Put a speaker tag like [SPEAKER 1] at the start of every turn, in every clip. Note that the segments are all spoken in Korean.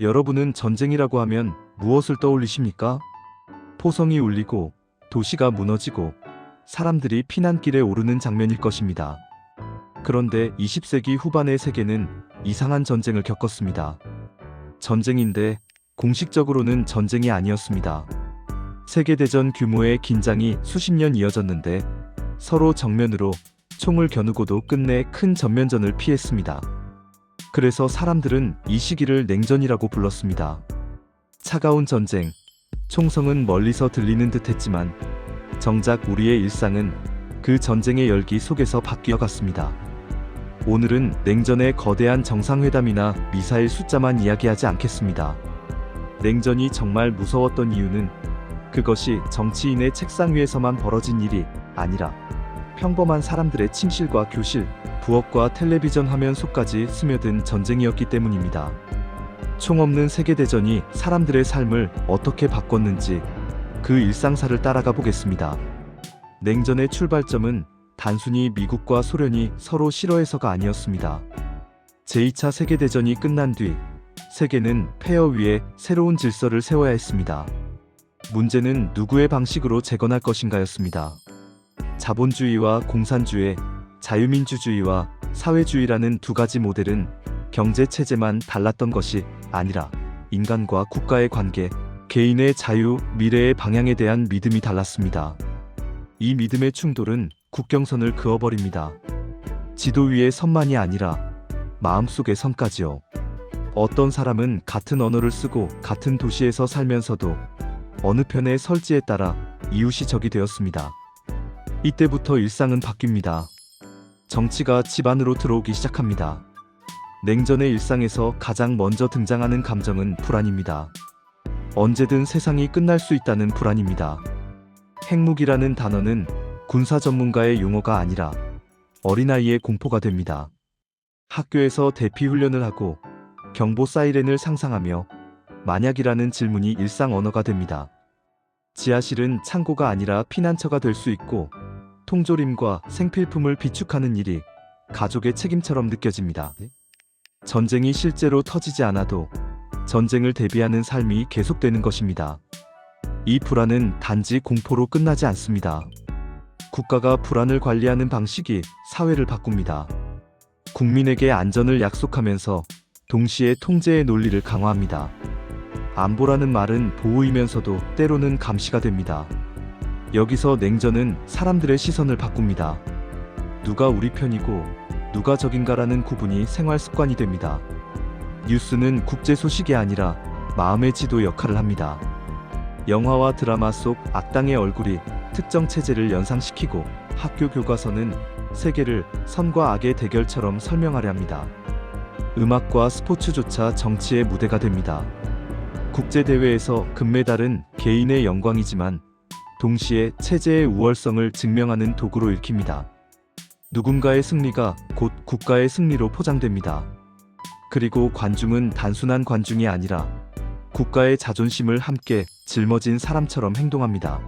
[SPEAKER 1] 여러분은 전쟁이라고 하면 무엇을 떠올리십니까? 포성이 울리고 도시가 무너지고 사람들이 피난길에 오르는 장면일 것입니다. 그런데 20세기 후반의 세계는 이상한 전쟁을 겪었습니다. 전쟁인데 공식적으로는 전쟁이 아니었습니다. 세계대전 규모의 긴장이 수십 년 이어졌는데 서로 정면으로 총을 겨누고도 끝내 큰 전면전을 피했습니다. 그래서 사람들은 이 시기를 냉전이라고 불렀습니다. 차가운 전쟁, 총성은 멀리서 들리는 듯 했지만 정작 우리의 일상은 그 전쟁의 열기 속에서 바뀌어 갔습니다. 오늘은 냉전의 거대한 정상회담이나 미사일 숫자만 이야기하지 않겠습니다. 냉전이 정말 무서웠던 이유는 그것이 정치인의 책상 위에서만 벌어진 일이 아니라 평범한 사람들의 침실과 교실, 부엌과 텔레비전 화면 속까지 스며든 전쟁이었기 때문입니다. 총 없는 세계대전이 사람들의 삶을 어떻게 바꿨는지 그 일상사를 따라가 보겠습니다. 냉전의 출발점은 단순히 미국과 소련이 서로 싫어해서가 아니었습니다. 제2차 세계대전이 끝난 뒤 세계는 폐허 위에 새로운 질서를 세워야 했습니다. 문제는 누구의 방식으로 재건할 것인가였습니다. 자본주의와 공산주의, 자유민주주의와 사회주의라는 두 가지 모델은 경제 체제만 달랐던 것이 아니라 인간과 국가의 관계, 개인의 자유, 미래의 방향에 대한 믿음이 달랐습니다. 이 믿음의 충돌은 국경선을 그어버립니다. 지도 위의 선만이 아니라 마음속의 선까지요. 어떤 사람은 같은 언어를 쓰고 같은 도시에서 살면서도 어느 편에 설지에 따라 이웃이 적이 되었습니다. 이때부터 일상은 바뀝니다. 정치가 집안으로 들어오기 시작합니다. 냉전의 일상에서 가장 먼저 등장하는 감정은 불안입니다. 언제든 세상이 끝날 수 있다는 불안입니다. 핵무기라는 단어는 군사 전문가의 용어가 아니라 어린아이의 공포가 됩니다. 학교에서 대피 훈련을 하고 경보 사이렌을 상상하며 만약이라는 질문이 일상 언어가 됩니다. 지하실은 창고가 아니라 피난처가 될 수 있고 통조림과 생필품을 비축하는 일이 가족의 책임처럼 느껴집니다. 전쟁이 실제로 터지지 않아도 전쟁을 대비하는 삶이 계속되는 것입니다. 이 불안은 단지 공포로 끝나지 않습니다. 국가가 불안을 관리하는 방식이 사회를 바꿉니다. 국민에게 안전을 약속하면서 동시에 통제의 논리를 강화합니다. 안보라는 말은 보호이면서도 때로는 감시가 됩니다. 여기서 냉전은 사람들의 시선을 바꿉니다. 누가 우리 편이고 누가 적인가라는 구분이 생활 습관이 됩니다. 뉴스는 국제 소식이 아니라 마음의 지도 역할을 합니다. 영화와 드라마 속 악당의 얼굴이 특정 체제를 연상시키고 학교 교과서는 세계를 선과 악의 대결처럼 설명하려 합니다. 음악과 스포츠조차 정치의 무대가 됩니다. 국제대회에서 금메달은 개인의 영광이지만 동시에 체제의 우월성을 증명하는 도구로 읽힙니다. 누군가의 승리가 곧 국가의 승리로 포장됩니다. 그리고 관중은 단순한 관중이 아니라 국가의 자존심을 함께 짊어진 사람처럼 행동합니다.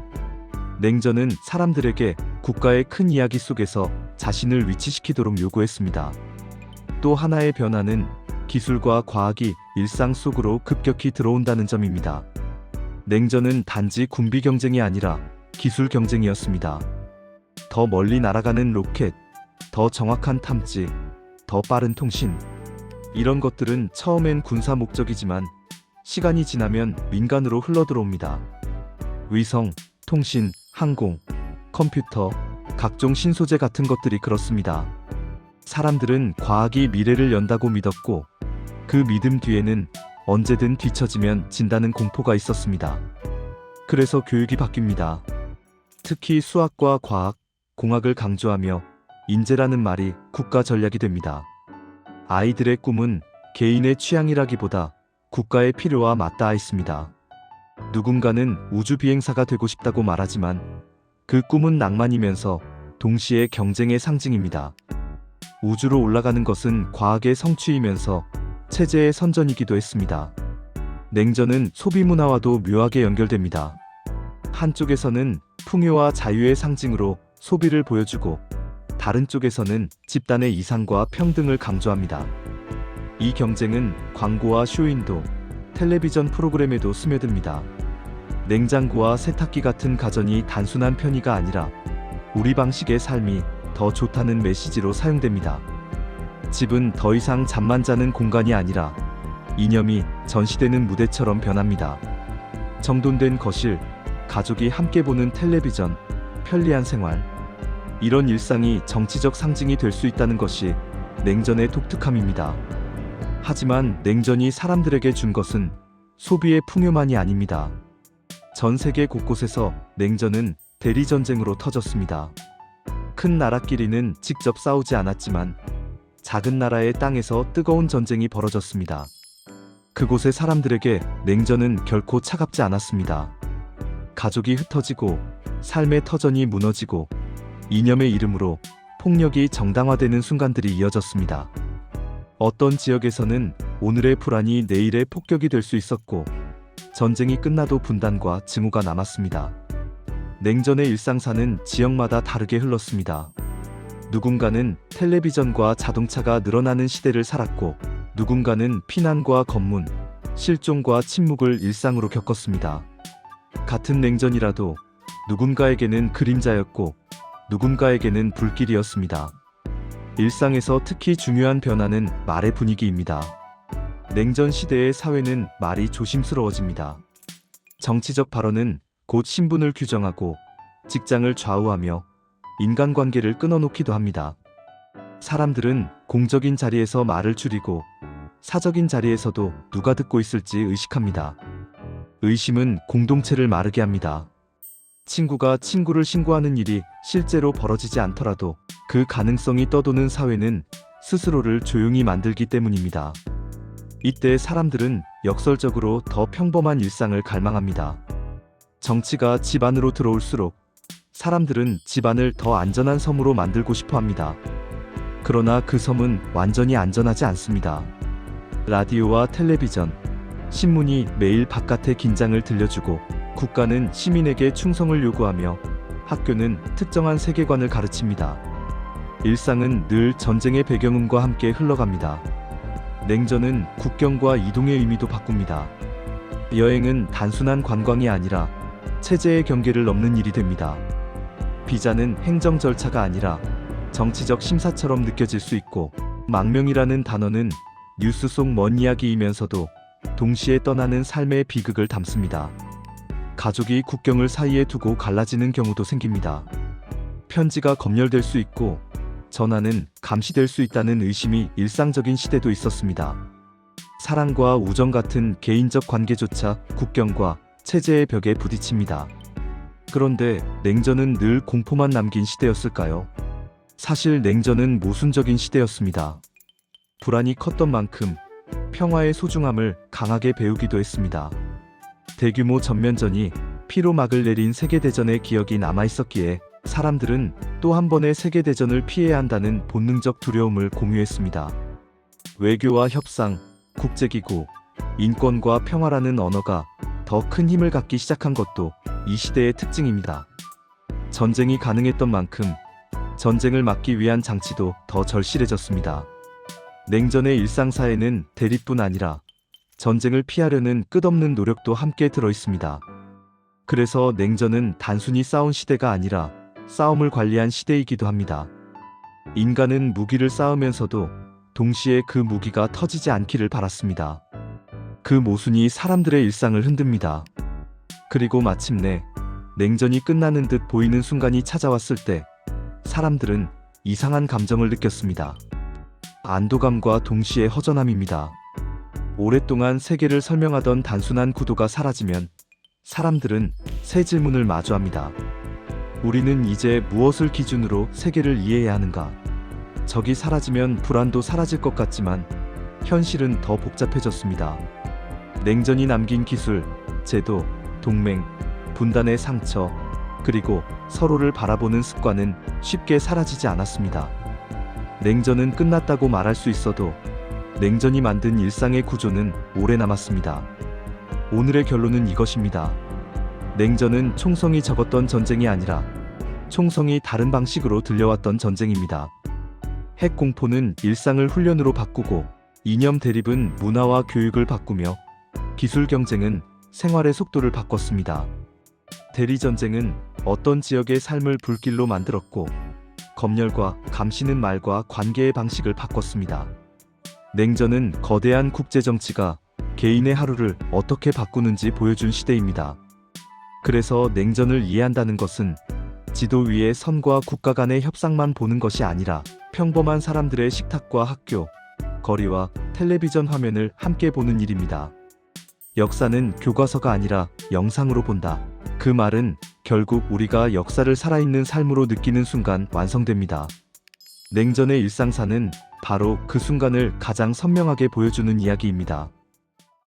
[SPEAKER 1] 냉전은 사람들에게 국가의 큰 이야기 속에서 자신을 위치시키도록 요구했습니다. 또 하나의 변화는 기술과 과학이 일상 속으로 급격히 들어온다는 점입니다. 냉전은 단지 군비 경쟁이 아니라 기술 경쟁이었습니다. 더 멀리 날아가는 로켓, 더 정확한 탐지, 더 빠른 통신. 이런 것들은 처음엔 군사 목적이지만 시간이 지나면 민간으로 흘러들어옵니다. 위성, 통신, 항공, 컴퓨터, 각종 신소재 같은 것들이 그렇습니다. 사람들은 과학이 미래를 연다고 믿었고 그 믿음 뒤에는 언제든 뒤처지면 진다는 공포가 있었습니다. 그래서 교육이 바뀝니다. 특히 수학과 과학, 공학을 강조하며 인재라는 말이 국가 전략이 됩니다. 아이들의 꿈은 개인의 취향이라기보다 국가의 필요와 맞닿아 있습니다. 누군가는 우주 비행사가 되고 싶다고 말하지만 그 꿈은 낭만이면서 동시에 경쟁의 상징입니다. 우주로 올라가는 것은 과학의 성취이면서 체제의 선전이기도 했습니다. 냉전은 소비 문화와도 묘하게 연결됩니다. 한쪽에서는 풍요와 자유의 상징으로 소비를 보여주고 다른 쪽에서는 집단의 이상과 평등을 강조합니다. 이 경쟁은 광고와 쇼윈도, 텔레비전 프로그램에도 스며듭니다. 냉장고와 세탁기 같은 가전이 단순한 편의가 아니라 우리 방식의 삶이 더 좋다는 메시지로 사용됩니다. 집은 더 이상 잠만 자는 공간이 아니라 이념이 전시되는 무대처럼 변합니다. 정돈된 거실, 가족이 함께 보는 텔레비전, 편리한 생활. 이런 일상이 정치적 상징이 될 수 있다는 것이 냉전의 독특함입니다. 하지만 냉전이 사람들에게 준 것은 소비의 풍요만이 아닙니다. 전 세계 곳곳에서 냉전은 대리전쟁으로 터졌습니다. 큰 나라끼리는 직접 싸우지 않았지만 작은 나라의 땅에서 뜨거운 전쟁이 벌어졌습니다. 그곳의 사람들에게 냉전은 결코 차갑지 않았습니다. 가족이 흩어지고 삶의 터전이 무너지고 이념의 이름으로 폭력이 정당화되는 순간들이 이어졌습니다. 어떤 지역에서는 오늘의 불안이 내일의 폭격이 될 수 있었고 전쟁이 끝나도 분단과 증오가 남았습니다. 냉전의 일상사는 지역마다 다르게 흘렀습니다. 누군가는 텔레비전과 자동차가 늘어나는 시대를 살았고 누군가는 피난과 검문, 실종과 침묵을 일상으로 겪었습니다. 같은 냉전이라도 누군가에게는 그림자였고 누군가에게는 불길이었습니다. 일상에서 특히 중요한 변화는 말의 분위기입니다. 냉전 시대의 사회는 말이 조심스러워집니다. 정치적 발언은 곧 신분을 규정하고 직장을 좌우하며 인간관계를 끊어놓기도 합니다. 사람들은 공적인 자리에서 말을 줄이고 사적인 자리에서도 누가 듣고 있을지 의식합니다. 의심은 공동체를 마르게 합니다. 친구가 친구를 신고하는 일이 실제로 벌어지지 않더라도 그 가능성이 떠도는 사회는 스스로를 조용히 만들기 때문입니다. 이때 사람들은 역설적으로 더 평범한 일상을 갈망합니다. 정치가 집 안으로 들어올수록 사람들은 집안을 더 안전한 섬으로 만들고 싶어 합니다. 그러나 그 섬은 완전히 안전하지 않습니다. 라디오와 텔레비전, 신문이 매일 바깥의 긴장을 들려주고 국가는 시민에게 충성을 요구하며 학교는 특정한 세계관을 가르칩니다. 일상은 늘 전쟁의 배경음과 함께 흘러갑니다. 냉전은 국경과 이동의 의미도 바꿉니다. 여행은 단순한 관광이 아니라 체제의 경계를 넘는 일이 됩니다. 비자는 행정 절차가 아니라 정치적 심사처럼 느껴질 수 있고 망명이라는 단어는 뉴스 속 먼 이야기이면서도 동시에 떠나는 삶의 비극을 담습니다. 가족이 국경을 사이에 두고 갈라지는 경우도 생깁니다. 편지가 검열될 수 있고 전화는 감시될 수 있다는 의심이 일상적인 시대도 있었습니다. 사랑과 우정 같은 개인적 관계조차 국경과 체제의 벽에 부딪힙니다. 그런데 냉전은 늘 공포만 남긴 시대였을까요? 사실 냉전은 모순적인 시대였습니다. 불안이 컸던 만큼 평화의 소중함을 강하게 배우기도 했습니다. 대규모 전면전이 피로 막을 내린 세계대전의 기억이 남아있었기에 사람들은 또 한 번의 세계대전을 피해야 한다는 본능적 두려움을 공유했습니다. 외교와 협상, 국제기구, 인권과 평화라는 언어가 더 큰 힘을 갖기 시작한 것도 이 시대의 특징입니다. 전쟁이 가능했던 만큼 전쟁을 막기 위한 장치도 더 절실해졌습니다. 냉전의 일상사에는 대립뿐 아니라 전쟁을 피하려는 끝없는 노력도 함께 들어 있습니다. 그래서 냉전은 단순히 싸운 시대가 아니라 싸움을 관리한 시대이기도 합니다. 인간은 무기를 쌓으면서도 동시에 그 무기가 터지지 않기를 바랐습니다. 그 모순이 사람들의 일상을 흔듭니다. 그리고 마침내 냉전이 끝나는 듯 보이는 순간이 찾아왔을 때 사람들은 이상한 감정을 느꼈습니다. 안도감과 동시에 허전함입니다. 오랫동안 세계를 설명하던 단순한 구도가 사라지면 사람들은 새 질문을 마주합니다. 우리는 이제 무엇을 기준으로 세계를 이해해야 하는가? 적이 사라지면 불안도 사라질 것 같지만 현실은 더 복잡해졌습니다. 냉전이 남긴 기술, 제도, 동맹, 분단의 상처, 그리고 서로를 바라보는 습관은 쉽게 사라지지 않았습니다. 냉전은 끝났다고 말할 수 있어도 냉전이 만든 일상의 구조는 오래 남았습니다. 오늘의 결론은 이것입니다. 냉전은 총성이 적었던 전쟁이 아니라 총성이 다른 방식으로 들려왔던 전쟁입니다. 핵 공포는 일상을 훈련으로 바꾸고 이념 대립은 문화와 교육을 바꾸며 기술 경쟁은 생활의 속도를 바꿨습니다. 대리 전쟁은 어떤 지역의 삶을 불길로 만들었고 검열과 감시는 말과 관계의 방식을 바꿨습니다. 냉전은 거대한 국제 정치가 개인의 하루를 어떻게 바꾸는지 보여준 시대입니다. 그래서 냉전을 이해한다는 것은 지도 위의 선과 국가 간의 협상만 보는 것이 아니라 평범한 사람들의 식탁과 학교, 거리와 텔레비전 화면을 함께 보는 일입니다. 역사는 교과서가 아니라 영상으로 본다. 그 말은 결국 우리가 역사를 살아있는 삶으로 느끼는 순간 완성됩니다. 냉전의 일상사는 바로 그 순간을 가장 선명하게 보여주는 이야기입니다.